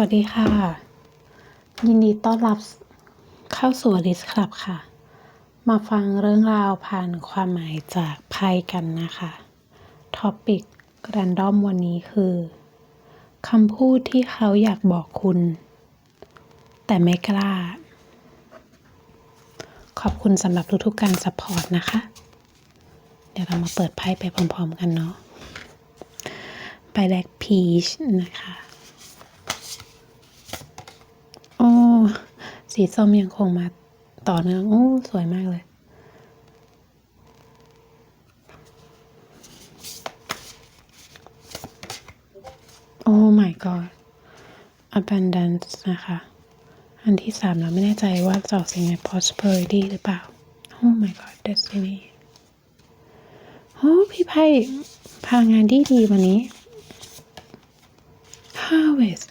วัสดีค่ะ ยินดีต้อนรับเข้าสู่ลิสคลับค่ะ มาฟังเรื่องราวผ่านความหมายจากไพ่กันนะคะท็อปิกแรนดอมวันนี้คือคำพูดที่เขาอยากบอกคุณ แต่ไม่กล้า ขอบคุณสำหรับทุกๆการสปอร์ตนะคะ เดี๋ยวเรามาเปิดไพ่ไปพร้อมๆกันเนาะไปแรกพีชนะคะ โอ้ สีส้มยังคงมาต่อเนื่องโอ้สวยมากเลย โอ้ my god abundance นะคะ อันที่สามเราไม่แน่ใจว่าจะออกเสียงไง prosperity หรือเปล่า โอ้ my god destiny โอ้พี่ไพ่พลังงานที่ดีวันนี้ harvest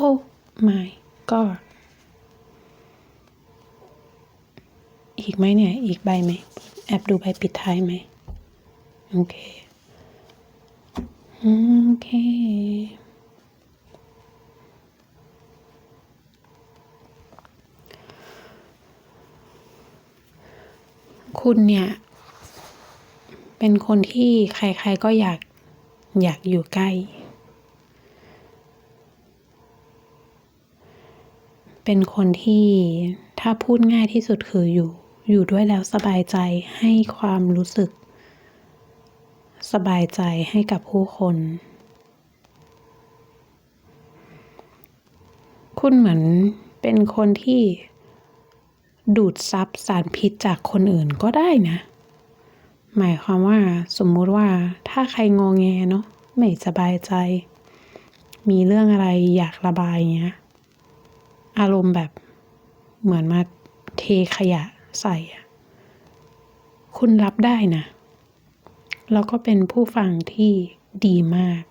oh my god อีกไหมเนี่ย อีกใบไหม แอบดูใบปิดท้ายไหม โอเค โอเค คุณเนี่ย เป็นคนที่ใครๆก็อยาก อยากอยู่ใกล้ เป็นคนที่ถ้าพูดง่ายที่สุดคืออยู่ อยู่ด้วยแล้วสบายใจให้ความรู้สึก สบายใจให้กับผู้คน คุณเหมือนเป็นคนที่ดูดซับสารพิษจากคนอื่นก็ได้นะ หมายความว่าสมมุติว่าถ้าใครงองแงเนาะไม่สบายใจ มีเรื่องอะไรอยากระบายเงี้ย อารมณ์แบบเหมือนมาเทขยะ ใส่อะคุณรับได้นะ แล้วก็เป็นผู้ฟังที่ดีมาก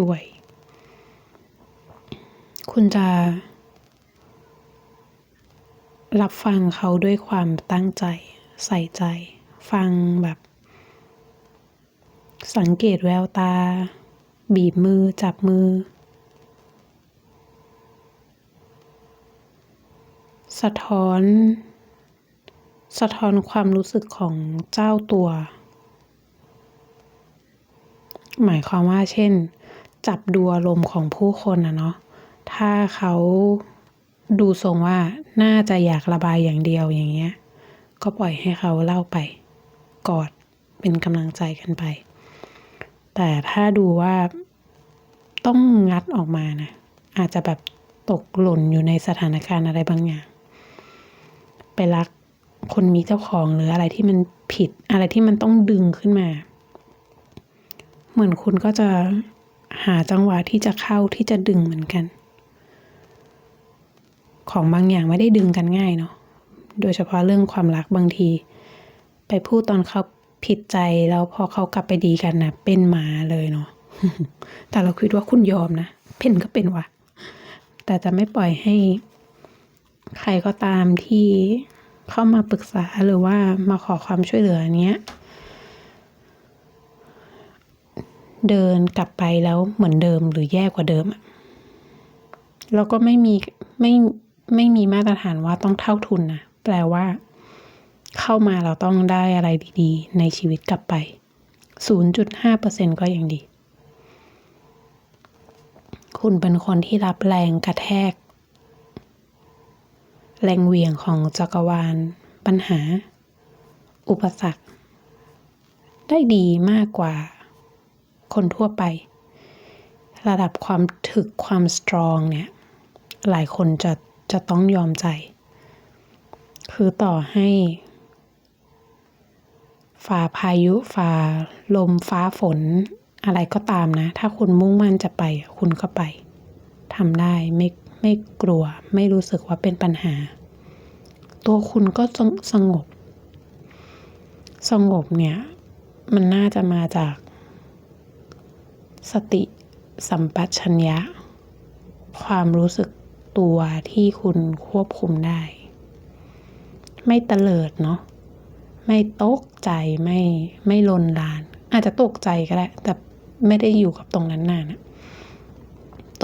ด้วย คุณจะ รับฟังเขาด้วยความตั้งใจใส่ใจ ฟังแบบ สังเกตแววตา บีบมือจับมือ สะท้อน สะท้อนความรู้สึกของเจ้าตัว หมายความว่าเช่น จับดูอารมณ์ของผู้คนนะเนาะถ้าเขาดูทรงว่าน่าจะอยากระบายอย่างเดียวอย่างเงี้ย ก็ปล่อยให้เขาเล่าไป กอดเป็นกำลังใจกันไป แต่ถ้าดูว่าต้องงัดออกมานะ อาจจะแบบตกหล่นอยู่ในสถานการณ์อะไรบางอย่าง ไปรัก คนมีเจ้าของหรืออะไรที่มันผิด อะไรที่มันต้องดึงขึ้นมา เหมือนคุณก็จะหาจังหวะที่จะเข้าที่จะดึงเหมือนกัน ของบางอย่างไม่ได้ดึงกันง่ายเนาะโดยเฉพาะเรื่องความรักบางที ไปพูดตอนเขาผิดใจแล้วพอเขากลับไปดีกันนะเป็นหมาเลยเนาะแต่เราคิดว่าคุณยอมนะเป็นก็เป็นวะแต่จะไม่ปล่อยให้ใครก็ตามที่ เข้ามาปรึกษาหรือว่ามาขอความช่วยเหลือเนี้ย เดินกลับไปแล้วเหมือนเดิมหรือแย่กว่าเดิมอะแล้วก็ไม่มีไม่ไม่มีมาตรฐานว่าต้องเท่าทุนนะแปลว่า เข้ามาเราต้องได้อะไรดีๆ ในชีวิตกลับไป 0.5%ก็ยังดี คุณเป็นคนที่รับแรงกระแทก แรงเหวี่ยงของจักรวาล ปัญหา อุปสรรค ได้ดีมากกว่า คนทั่วไป ระดับความถึกความสตรองเนี่ย หลายคนจะจะต้องยอมใจ คือต่อให้ฝ่าพายุฝ่าลมฟ้าฝนอะไรก็ตามนะ ถ้าคุณมุ่งมั่นจะไป คุณก็ไปทำได้ไม่ ไม่กลัว ไม่รู้สึกว่าเป็นปัญหา ตัวคุณก็สงสงบ สงบเนี่ย มันน่าจะมาจาก สติสัมปชัญญะ ความรู้สึกตัวที่คุณควบคุมได้ ไม่เตลิดเนาะไม่ตกใจไม่ไม่ลนลาน อาจจะตกใจก็ได้แต่ไม่ได้อยู่กับตรงนั้นนานอะ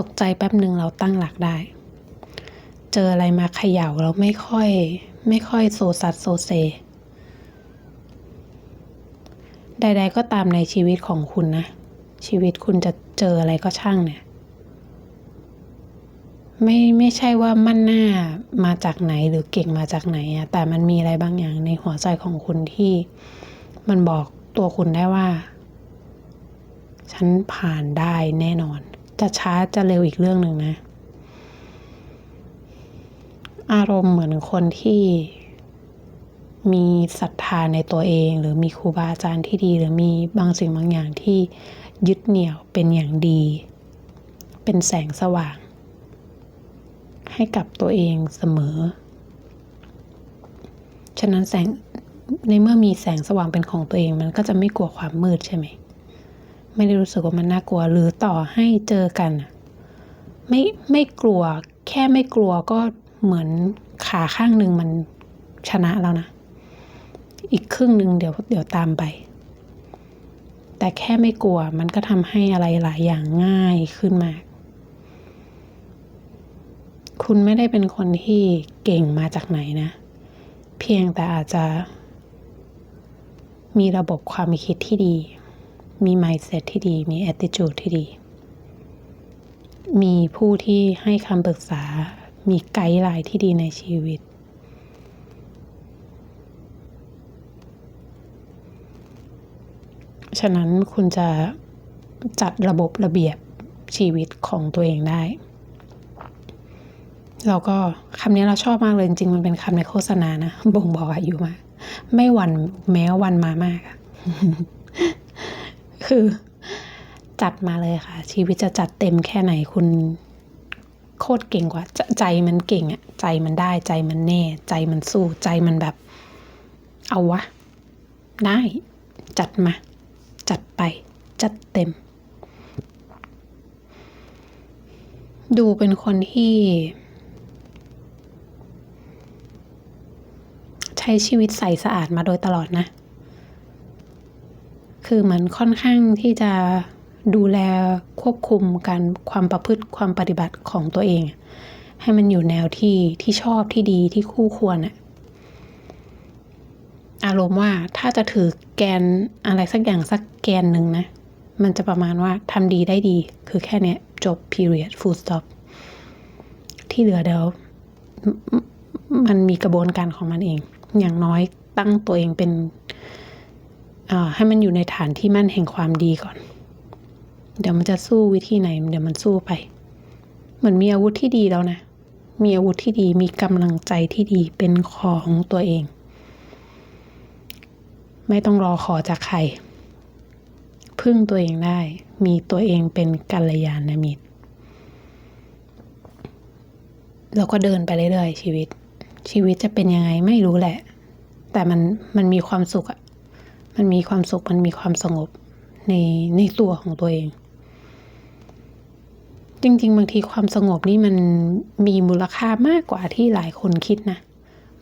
ตกใจแป๊บหนึ่งเราตั้งหลักได้ เจออะไรมาเขย่าเราไม่ค่อย ไม่ค่อยโซซัดโซเซ ใด ๆ ก็ตามในชีวิตของคุณนะ ชีวิตคุณจะเจออะไรก็ช่างเนี่ย ไม่ไม่ใช่ว่ามั่นหน้ามาจากไหนหรือเก่งมาจากไหนอะแต่มันมีอะไรบางอย่างในหัวใจของคุณที่มันบอกตัวคุณได้ว่า ฉันผ่านได้แน่นอน จะช้าจะเร็วอีกเรื่องหนึ่งนะ อารมณ์เหมือนคนที่มีศรัทธาในตัวเอง หรือมีครูบาอาจารย์ที่ดี หรือมีบางสิ่งบางอย่างที่ยึดเหนี่ยวเป็นอย่างดี เป็นแสงสว่าง ให้กับตัวเองเสมอ ฉะนั้นแสงในเมื่อมีแสงสว่างเป็นของตัวเองมันก็จะไม่กลัวความมืดใช่ไหม ไม่ได้รู้สึกว่ามันน่ากลัว หรือต่อให้เจอกัน ไม่ไม่กลัว แค่ไม่กลัวก็เหมือนขาข้างหนึ่งมันชนะแล้วนะ อีกครึ่งหนึ่งเดี๋ยวเดี๋ยวตามไป แต่แค่ไม่กลัวมันก็ทำให้อะไรหลายอย่างง่ายขึ้นมากคุณไม่ได้เป็นคนที่เก่งมาจากไหนนะ เพียงแต่อาจจะมีระบบความคิดที่ดี มี mindset ที่ดี มี attitude ที่ดี มีผู้ที่ให้คำปรึกษา มีไกด์ไลน์ที่ดีในชีวิต ฉะนั้นคุณจะจัดระบบระเบียบชีวิตของตัวเองได้แล้วก็คำนี้เราชอบมากเลยจริงมันเป็นคำในโฆษณานะ บ่งบอกอายุมาก ไม่วันแม้วันมามากอะ คือ จัดมาเลยค่ะ ชีวิตจะจัดเต็มแค่ไหนคุณโคตรเก่งกว่าใจใจมันเก่งอะใจมันได้ใจมันแน่ ใจมันสู้ใจมันแบบ เอาวะ ได้ จัดมา จัดไป จัดเต็ม ดูเป็นคนที่ ใช้ชีวิตใสสะอาดมาโดยตลอดนะ คือเหมือนค่อนข้างที่จะดูแลควบคุมการความประพฤติความปฏิบัติของตัวเอง ให้มันอยู่แนวที่ที่ชอบที่ดีที่คู่ควรอะอารมณ์ว่าถ้าจะถือแกนอะไรสักอย่างสักแกนหนึ่งนะ มันจะประมาณว่าทำดีได้ดี คือแค่เนี้ยจบ period full stop ที่เหลือเดี๋ยวมันมีกระบวนการของมันเอง อย่างน้อยตั้งตัวเองเป็น ให้มันอยู่ในฐานที่มั่นแห่งความดีก่อน เดี๋ยวมันจะสู้วิธีไหน เดี๋ยวมันสู้ไป เหมือนมีอาวุธที่ดีแล้วนะ มีอาวุธที่ดี มีกำลังใจที่ดี เป็นของตัวเอง ไม่ต้องรอขอจากใคร พึ่งตัวเองได้ มีตัวเองเป็นกัลยาณมิตร แล้วก็เดินไปเรื่อยๆชีวิต ชีวิตจะเป็นยังไงไม่รู้แหละ แต่มันมันมีความสุขอะ มันมีความสุขมันมีความสงบในในตัวของตัวเอง จริง ๆ บางทีความสงบนี่มันมีมูลค่ามากกว่าที่หลายคนคิดนะ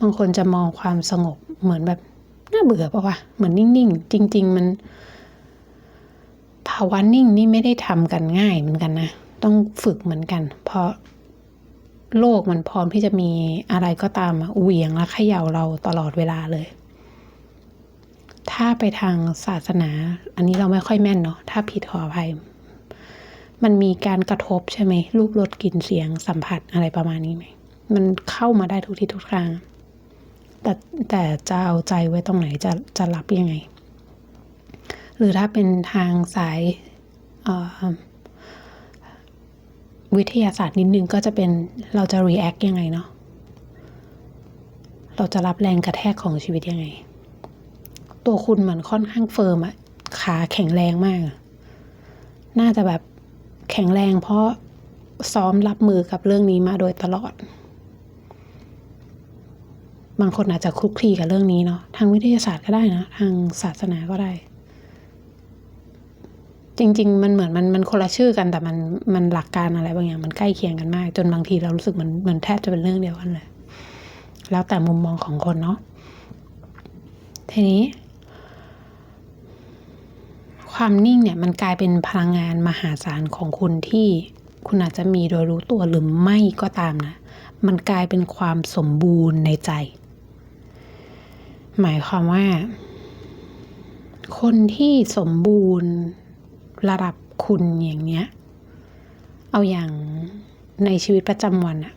บางคนจะมองความสงบเหมือนแบบน่าเบื่อปะวะเหมือนนิ่งๆ จริง ๆ มัน ภาวะนิ่งนี่ไม่ได้ทำกันง่ายเหมือนกันนะ ต้องฝึกเหมือนกัน เพราะโลกมันพร้อมที่จะมีอะไรก็ตามเหวี่ยงและเขย่าเราตลอดเวลาเลย ถ้าไปทางศาสนา อันนี้เราไม่ค่อยแม่นเนาะถ้าผิดขออภัย มันมีการกระทบใช่ไหมรูปรสกลิ่นเสียงสัมผัสอะไรประมาณนี้ไหมมันเข้ามาได้ทุกที่ทุกทาง แต่แต่จะเอาใจไว้ตรงไหนจะจะรับยังไง หรือถ้าเป็นทางสายวิทยาศาสตร์นิดนึงก็จะเป็นเราจะ react ยังไงเนาะเราจะรับแรงกระแทกของชีวิตยังไง ตัวคุณเหมือนค่อนข้างเฟิร์มอะขาแข็งแรงมาก น่าจะแบบแข็งแรงเพราะซ้อมรับมือกับเรื่องนี้มาโดยตลอด บางคนอาจจะคลุกคลีกับเรื่องนี้เนาะทางวิทยาศาสตร์ก็ได้นะ ทางศาสนาก็ได้ จริง ๆ มันเหมือนมันมันคนละชื่อกันแต่มันมันหลักการอะไรบางอย่างมันใกล้เคียงกันมาก จนบางทีเรารู้สึกมือนเหมือนแทบจะเป็นเรื่องเดียวกันเลยแล้วแต่มุมมองของคนเนาะทีนี้ ความนิ่งเนี่ยมันกลายเป็นพลังงานมหาศาลของคุณที่คุณอาจจะมีโดยรู้ตัวหรือไม่ก็ตามนะ มันกลายเป็นความสมบูรณ์ในใจ หมายความว่า คนที่สมบูรณ์ระดับคุณอย่างเนี้ย เอาอย่างในชีวิตประจำวันอะ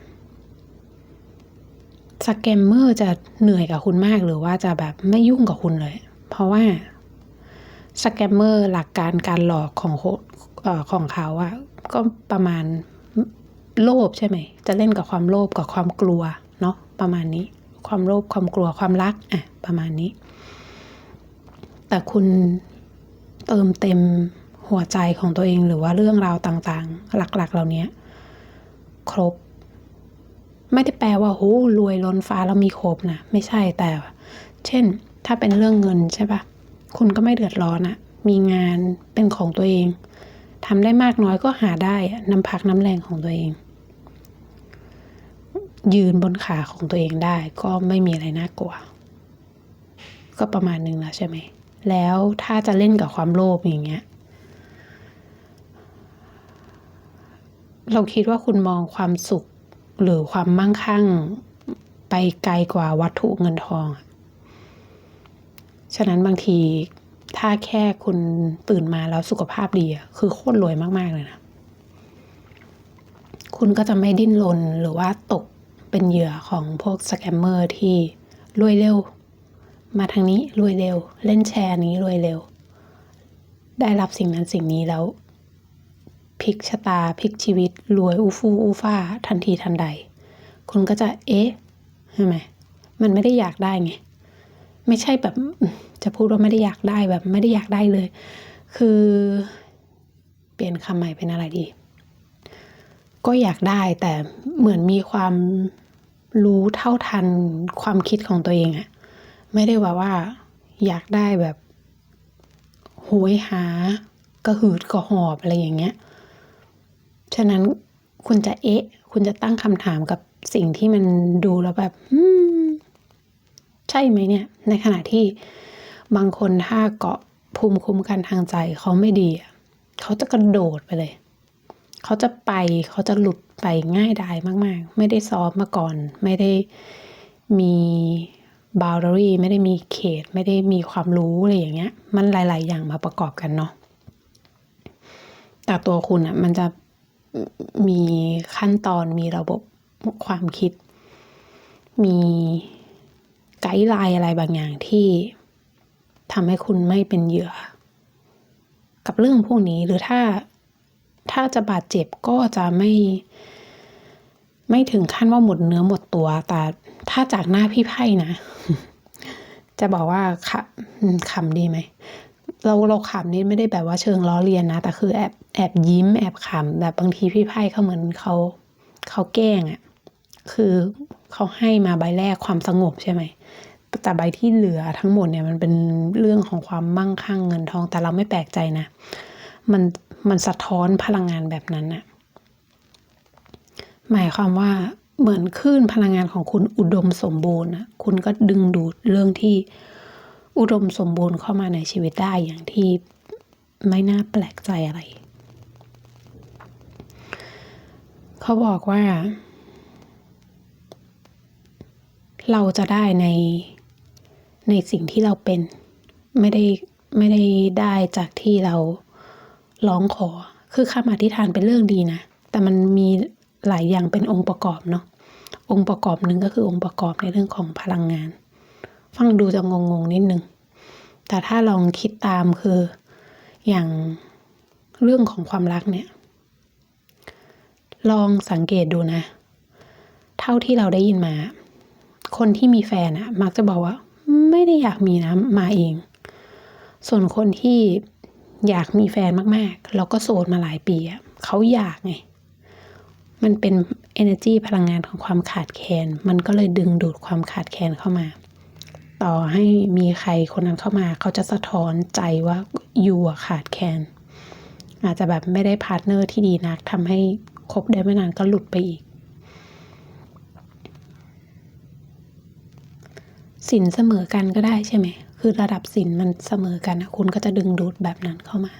สแกมเมอร์จะเหนื่อยกับคุณมากหรือว่าจะแบบไม่ยุ่งกับคุณเลย เพราะว่า สแกมเมอร์หลักการการหลอกของอของเขาอะก็ประมาณโลภใช่ไหม จะเล่นกับความโลภกับความกลัวเนาะประมาณนี้ ความโลภความกลัวความรักอะประมาณนี้ แต่คุณเติมเต็มหัวใจของตัวเองหรือว่าเรื่องราวต่างๆ หลักๆ เหล่านี้ครบ ไม่ได้แปลว่าโหรวยล้นฟ้าแล้วมีครบนะ ไม่ใช่แต่ เช่น ถ้าเป็นเรื่องเงินใช่ปะ คุณก็ไม่เดือดร้อนอะมีงานเป็นของตัวเองทำได้มากน้อยก็หาได้น้ำพักน้ำแรงของตัวเอง ยืนบนขาของตัวเองได้ก็ไม่มีอะไรน่ากลัว ก็ประมาณนึงแล้วใช่ไหม แล้วถ้าจะเล่นกับความโลภอย่างเงี้ย เราคิดว่าคุณมองความสุขหรือความมั่งคั่งไปไกลกว่าวัตถุเงินทองอะ ฉะนั้นบางทีถ้าแค่คุณตื่นมาแล้วสุขภาพดีคือโคตรรวยมาก ๆ เลยนะ คุณก็จะไม่ดิ้นรนหรือว่าตกเป็นเหยื่อของพวกสแกมเมอร์ที่รวยเร็ว มาทางนี้รวยเร็ว เล่นแชร์นี้รวยเร็ว ได้รับสิ่งนั้นสิ่งนี้แล้วพลิกชะตาพลิกชีวิต รวยอูฟูอูฟ้าทันทีทันใด คุณก็จะเอ๊ะใช่ไหมมันไม่ได้อยากได้ไง ไม่ใช่แบบจะพูดว่าไม่ได้อยากได้แบบไม่ได้อยากได้เลย คือ เปลี่ยนคำใหม่เป็นอะไรดี ก็อยากได้แต่เหมือนมีความรู้เท่าทันความคิดของตัวเองอะไม่ได้ว่าว่า อยากได้แบบโหยหากระหืดกระหอบอะไรอย่างเงี้ย ฉะนั้นคุณจะเอ๊ะ คุณจะตั้งคำถามกับสิ่งที่มันดูแล้วแบบ ใช่ไหมเนี่ย ในขณะที่บางคนถ้าเกาะภูมิคุ้มกันทางใจเขาไม่ดี เขาจะกระโดดไปเลย เขาจะไปเขาจะหลุดไปง่ายดายมาก ๆ ไม่ได้ซ้อมมาก่อน ไม่ได้มีบาวดารีไม่ได้มีเขต ไม่ได้มีความรู้อะไรอย่างเงี้ย มันหลาย ๆ อย่างมาประกอบกันเนาะแต่ตัวคุณอะมันจะมีขั้นตอนมีระบบความคิด มี ไกด์ไลน์อะไรบางอย่างที่ทำให้คุณไม่เป็นเหยื่อ กับเรื่องพวกนี้หรือถ้าถ้าจะบาดเจ็บก็จะไม่ ไม่ถึงขั้นว่าหมดเนื้อหมดตัว แต่ถ้าจากหน้าพี่ไพ่นะ จะบอกว่าขำขำดีไหมเราเราขำนี่ไม่ได้แบบว่าเชิงล้อเลียนนะ แต่คือแอบแอบยิ้ม แอบขำแบบบางทีพี่ไพ่เขาเหมือนเขาเขาแกล้งอะ่ะคือเขาให้มาใบแรกความสงบใช่ไหม แต่ใบที่เหลือทั้งหมดเนี่ยมันเป็นเรื่องของความมั่งคั่งเงินทอง แต่เราไม่แปลกใจนะ มันมันสะท้อนพลังงานแบบนั้นน่ะหมายความว่าเหมือนคลื่นพลังงานของคุณอุดมสมบูรณ์นะคุณก็ดึงดูดเรื่องที่อุดมสมบูรณ์เข้ามาในชีวิตได้อย่างที่ไม่น่าแปลกใจอะไร เขาบอกว่า เราจะได้ใน ในสิ่งที่เราเป็น ไม่ได้ไม่ได้ได้จากที่เราร้องขอ คือคำอธิษฐานเป็นเรื่องดีนะ แต่มันมีหลายอย่างเป็นองค์ประกอบเนาะองค์ประกอบหนึ่งก็คือองค์ประกอบในเรื่องของพลังงาน ฟังดูจะงงๆนิดนึง แต่ถ้าลองคิดตามคืออย่างเรื่องของความรักเนี่ย ลองสังเกตดูนะ เท่าที่เราได้ยินมา คนที่มีแฟนอะมักจะบอกว่า ไม่ได้อยากมีนะมาเอง ส่วนคนที่อยากมีแฟนมากๆ แล้วก็โสดมาหลายปีอะเขาอยากไง มันเป็น energy พลังงานของความขาดแคลน มันก็เลยดึงดูดความขาดแคลนเข้ามา ต่อให้มีใครคนนั้นเข้ามา เขาจะสะท้อนใจว่าอยู่ขาดแคลน อาจจะแบบไม่ได้พาร์ทเนอร์ที่ดีนักทำให้คบได้ไม่นานก็หลุดไปอีก สินเสมอกันก็ได้ใช่ไหม คือระดับสินมันเสมอกันนะคุณก็จะดึงดูดแบบนั้นเข้ามา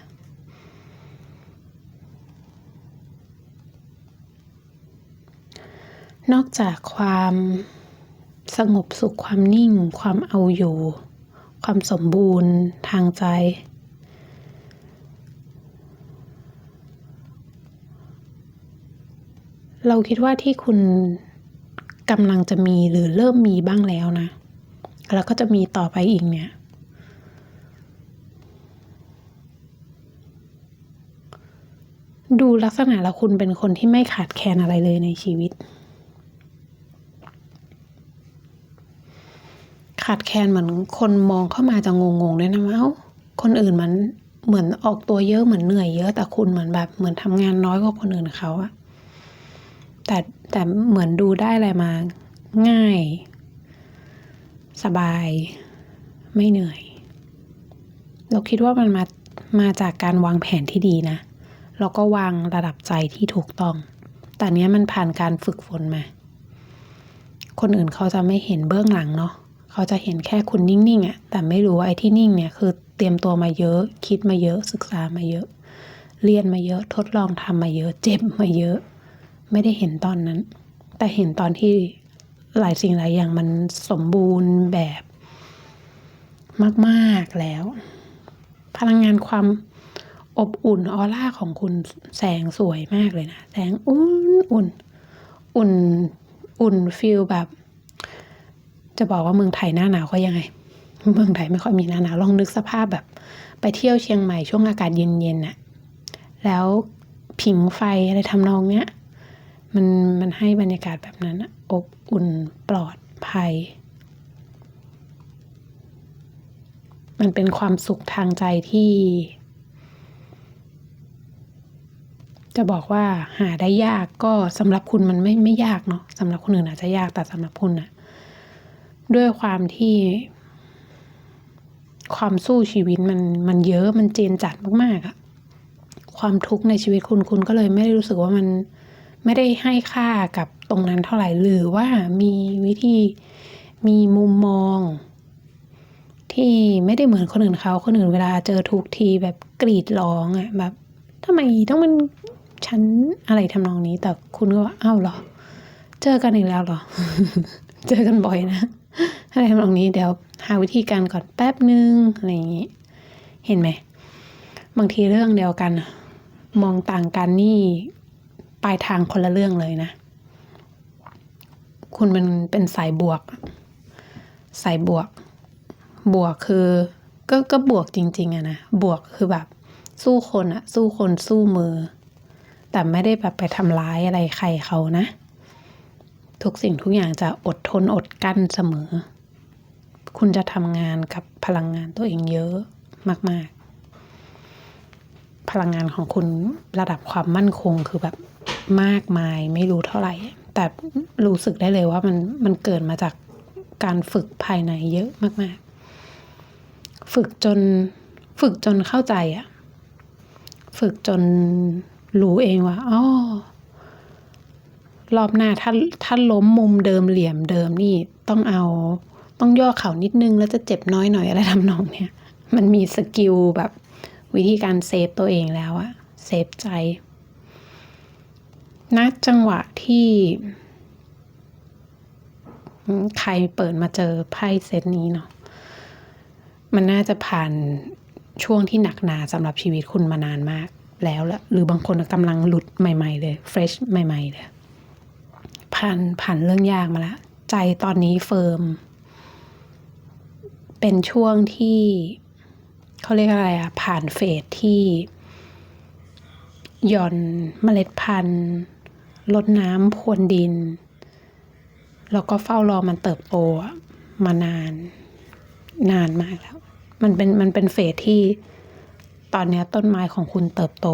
นอกจากความสงบสุขความนิ่ง ความเอาอยู่ ความสมบูรณ์ทางใจ เราคิดว่าที่คุณกำลังจะมีหรือเริ่มมีบ้างแล้วนะ แล้วก็จะมีต่อไปอีกเนี่ย ดูลักษณะแล้วคุณเป็นคนที่ไม่ขาดแคลนอะไรเลยในชีวิต ขาดแคลนเหมือนคนมองเข้ามาจะงงๆด้วยนะว่าเอ้าคนอื่นมันเหมือนออกตัวเยอะเหมือนเหนื่อยเยอะ แต่คุณเหมือนแบบเหมือนทำงานน้อยกว่าคนอื่นเขาอะแต่แต่เหมือนดูได้อะไรมาง่าย สบาย ไม่เหนื่อย เราคิดว่ามันมามาจากการวางแผนที่ดีนะ แล้วก็วางระดับใจที่ถูกต้อง แต่เนี้ยมันผ่านการฝึกฝนมา คนอื่นเขาจะไม่เห็นเบื้องหลังเนาะ เขาจะเห็นแค่คุณนิ่งๆอะ่ะ แต่ไม่รู้ว่าไอ้ที่นิ่งเนี่ยคือเตรียมตัวมาเยอะ คิดมาเยอะ ศึกษามาเยอะ เรียนมาเยอะ ทดลองทำมาเยอะ เจ็บมาเยอะ ไม่ได้เห็นตอนนั้น แต่เห็นตอนที่ หลายสิ่งหลายอย่างมันสมบูรณ์แบบมาก ๆ แล้ว พลังงานความอบอุ่นออร่าของคุณแสงสวยมากเลยนะ แสงอุ่นอุ่น อุ่นอุ่นฟิลแบบ จะบอกว่าเมืองไทยหน้าหนาวก็ยังไง เมืองไทยไม่ค่อยมีหน้าหนาวลองนึกสภาพแบบ ไปเที่ยวเชียงใหม่ช่วงอากาศเย็นๆน่ะ แล้วผิงไฟอะไรทำนองเนี้ย มันมันให้บรรยากาศแบบนั้นอะ อบอุ่นปลอดภัย มันเป็นความสุขทางใจที่ จะบอกว่าหาได้ยากก็สำหรับคุณมันไม่ไม่ยากเนาะสำหรับคนอื่นอาจจะยากแต่สำหรับคุณอะด้วยความที่ ความสู้ชีวิตมันมันเยอะมันเจนจัดมากๆอะความทุกข์ในชีวิตคุณคุณก็เลยไม่ได้รู้สึกว่ามันไม่ได้ให้ค่ากับ ตรงนั้นเท่าไหร่หรือว่ามีวิธีมีมุมมอง ที่ไม่ได้เหมือนคนอื่นเขาคนอื่นเวลาเจอทุกทีแบบกรีดร้องอะแบบทำไมต้องมันฉันอะไรทำนองนี้ แต่คุณก็ว่าอ้าวเหรอ เจอกันอีกแล้วเหรอ เจอกันบ่อยนะอะไรทำนองนี้เดี๋ยวหาวิธีการก่อนแป๊บนึงอะไรอย่างนี้ เห็นไหมบางทีเรื่องเดียวกัน มองต่างกันนี่ปลายทางคนละเรื่องเลยนะ คุณเป็นเป็นสายบวก สายบวก บวกคือ ก็ก็บวกจริง ๆอะนะบวกคือแบบ สู้คนอะสู้คนสู้มือ แต่ไม่ได้แบบไปทำร้ายอะไรใครเขานะ ทุกสิ่งทุกอย่างจะอดทนอดกั้นเสมอ คุณจะทำงานกับพลังงานตัวเองเยอะมาก ๆ พลังงานของคุณระดับความมั่นคงคือแบบมากมายไม่รู้เท่าไหร่ แต่รู้สึกได้เลยว่ามันมันเกิดมาจากการฝึกภายในเยอะมาก ๆ ฝึกจนฝึกจนเข้าใจอะฝึกจนรู้เองว่าอ๋อรอบหน้าถ้าถ้าล้มมุมเดิมเหลี่ยมเดิมนี่ต้องเอาต้องย่อเข่านิดนึงแล้วจะเจ็บน้อยหน่อยอะไรทำนองเนี่ยมันมีสกิลแบบวิธีการเซฟตัวเองแล้วอะเซฟใจ ณจังหวะที่ใครเปิดมาเจอไพ่เซตนี้เนาะมันน่าจะผ่านช่วงที่หนักหนาสำหรับชีวิตคุณมานานมากแล้วละหรือบางคนกำลังหลุดใหม่ ๆ เลยเฟรชใหม่ ๆ เลย ผ่านผ่านเรื่องยากมาแล้วใจตอนนี้เฟิร์ม เป็นช่วงที่เขาเรียกอะไรอะผ่านเฟสที่หย่อนเมล็ดพันธุ์ ลดน้ำพรวนดิน แล้วก็เฝ้ารอมันเติบโตมานาน นานมากแล้ว มันเป็นมันเป็นเฟสที่ตอนนี้ต้นไม้ของคุณเติบโต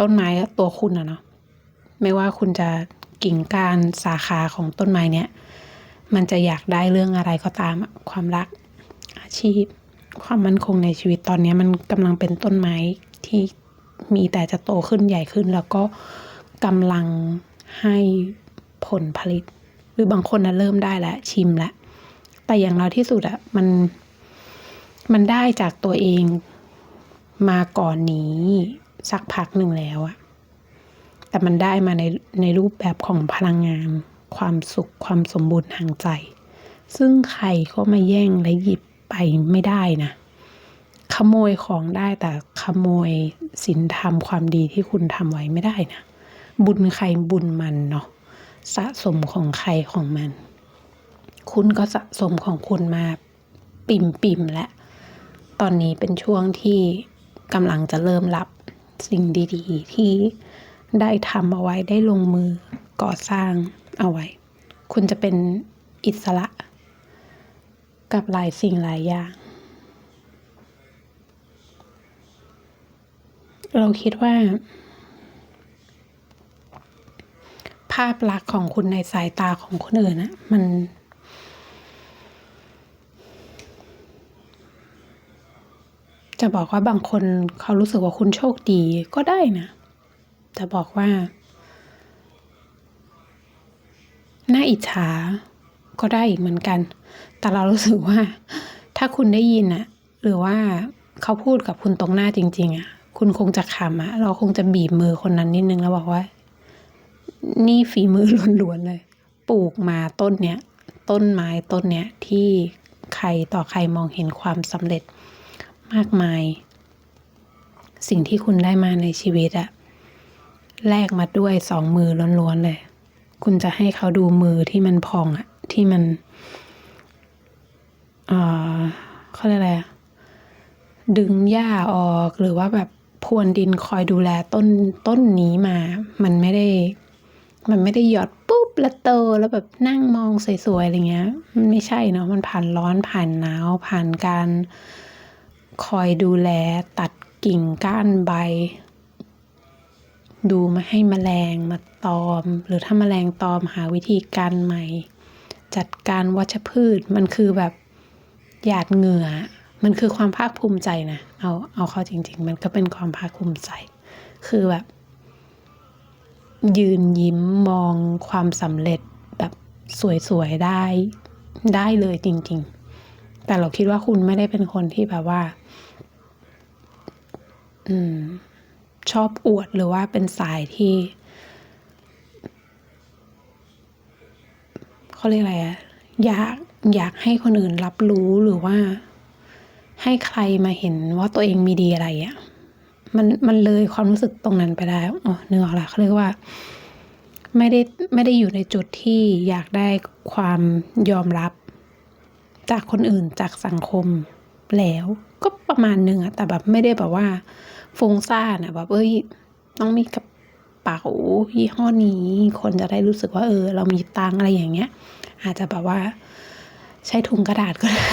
ต้นไม้ตัวคุณอะเนาะไม่ว่าคุณจะกิ่งก้านสาขาของต้นไม้เนี้ยมันจะอยากได้เรื่องอะไรก็ตามความรักอาชีพ ความมั่นคงในชีวิตตอนนี้มันกำลังเป็นต้นไม้ที่มีแต่จะโตขึ้นใหญ่ขึ้นแล้วก็ กำลังให้ผลผลิต หรือบางคนนะเริ่มได้แล้วชิมแล้วแต่อย่างเราที่สุดอะมันมันได้จากตัวเองมาก่อนนี้ สักพักหนึ่งแล้วอะแต่มันได้มาในในรูปแบบของพลังงาน ความสุขความสมบูรณ์ทางใจ ซึ่งใครก็มาแย่งและหยิบไปไม่ได้นะ ขโมยของได้แต่ขโมยศีลธรรมความดีที่คุณทำไว้ไม่ได้นะ บุญใครบุญมันเนาะสะสมของใครของมัน คุณก็สะสมของคุณมาปิ่มปิ่มและ ตอนนี้เป็นช่วงที่กำลังจะเริ่มรับสิ่งดีๆ ที่ได้ทำเอาไว้ได้ลงมือก่อสร้างเอาไว้ คุณจะเป็นอิสระ กับหลายสิ่งหลายอย่างเราคิดว่า ภาพลักษณ์ของคุณในสายตาของคนอื่นนะมัน จะบอกว่าบางคนเขารู้สึกว่าคุณโชคดีก็ได้นะแต่บอกว่าน่าอิจฉาก็ได้อีกเหมือนกัน แต่เรารู้สึกว่า ถ้าคุณได้ยินอะหรือว่าเขาพูดกับคุณตรงหน้าจริง ๆอะคุณคงจะขำอะเราคงจะบีบมือคนนั้นนิดนึงแล้วบอกว่า นี่ฝีมือล้วนๆเลย ปลูกมาต้นเนี้ย ต้นไม้ต้นเนี้ยที่ใครต่อใครมองเห็นความสำเร็จมากมาย สิ่งที่คุณได้มาในชีวิตอะแลกมาด้วยสองมือล้วนๆเลย คุณจะให้เขาดูมือที่มันพองอะที่มันเอ่อเขาเรียกอะไรดึงหญ้าออกหรือว่าแบบพรวนดินคอยดูแลต้นต้นนี้มา มันไม่ได้ มันไม่ได้หยอดปุ๊บแล้วโตแล้วแบบนั่งมองสวยๆอะไรเงี้ย มันไม่ใช่เนาะมันผ่านร้อนผ่านหนาวผ่านการคอยดูแลตัดกิ่งก้านใบ ดูมาให้แมลงมาตอม หรือถ้าแมลงตอมหาวิธีการใหม่ จัดการวัชพืชมันคือแบบหยาดเหงื่อ มันคือความภาคภูมิใจนะเอาเอาเข้าจริง ๆ มันก็เป็นความภาคภูมิใจ คือแบบ ยืนยิ้มมองความสำเร็จแบบสวยๆได้ได้เลยจริง ๆ แต่เราคิดว่าคุณไม่ได้เป็นคนที่แบบว่า อืม ชอบอวดหรือว่าเป็นสายที่เขาเรียกอะไรอะอยากอยากให้คนอื่นรับรู้หรือว่า ให้ใครมาเห็นว่าตัวเองมีดีอะไรอะ มันมันเลยความรู้สึกตรงนั้นไปได้อ๋อนึกออกละเขาเรียกว่า ไม่ได้ไม่ได้อยู่ในจุดที่อยากได้ความยอมรับ จากคนอื่นจากสังคมแล้วก็ประมาณหนึ่งอะแต่แบบไม่ได้แบบว่าฟุ้งซ่านอะแบบเอ้ยต้องมีกระเป๋ายี่ห้อนี้ คนจะได้รู้สึกว่า เออ เรามีตังอะไรอย่างเงี้ย อาจจะแบบว่า ใช้ถุงกระดาษก็ได้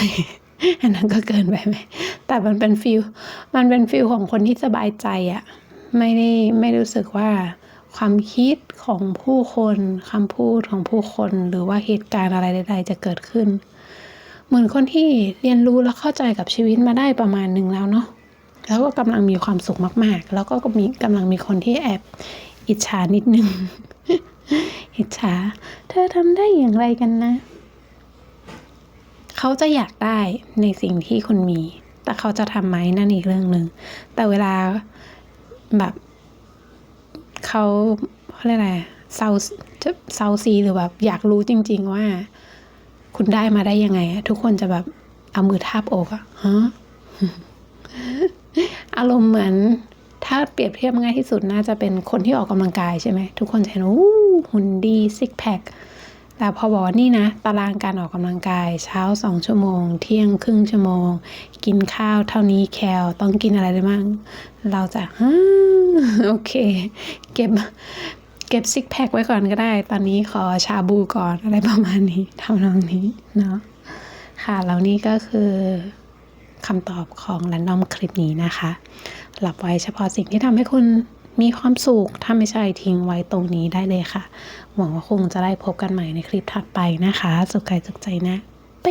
อันนั้นก็เกินไปไหม แต่มันเป็นฟิลมันเป็นฟิลของคนที่สบายใจอะไม่ได้ไม่รู้สึกว่าความคิดของผู้คนคำพูดของผู้คน หรือว่าเหตุการณ์อะไรใด ๆ จะเกิดขึ้น เหมือนคนที่เรียนรู้และเข้าใจกับชีวิตมาได้ประมาณหนึ่งแล้วเนาะแล้วก็กำลังมีความสุขมาก ๆ แล้วก็มีกำลังมีคนที่แอบอิจฉานิดนึงอิจฉา เธอทำได้อย่างไรกันนะ เขาจะอยากได้ในสิ่งที่คุณมี แต่เขาจะทำไหมนั่นอีกเรื่องหนึ่ง แต่เวลาแบบเขาเขาเรียกอะไรเซาจะเซาซีหรือแบบอยากรู้จริง ๆ ว่า คุณได้มาได้ยังไงอะทุกคนจะแบบเอามือทาบอกอะฮะอารมณ์เหมือนถ้าเปรียบเทียบง่ายที่สุดน่าจะเป็นคนที่ออกกำลังกายใช่ไหม ทุกคนจะเห็นอู้หุ่นดีซิกแพค แต่พอบอกว่านี่นะ ตารางการออกกำลังกายเช้าสองชั่วโมง เที่ยงครึ่งชั่วโมง กินข้าวเท่านี้แคลต้องกินอะไรได้บ้างเราจะฮ่าโอเค เก็บเก็บซิกแพคไว้ก่อนก็ได้ ตอนนี้ขอชาบูก่อนอะไรประมาณนี้ทำนองนี้เนาะค่ะแล้วนี่ก็คือคำตอบของแรนดอมคลิปนี้นะคะ หลับไว้เฉพาะสิ่งที่ทำให้คุณ มีความสุขถ้าไม่ใช่ทิ้งไว้ตรงนี้ได้เลยค่ะ หวังว่าคงจะได้พบกันใหม่ในคลิปถัดไปนะคะ สุขกายสุขใจนะ ไป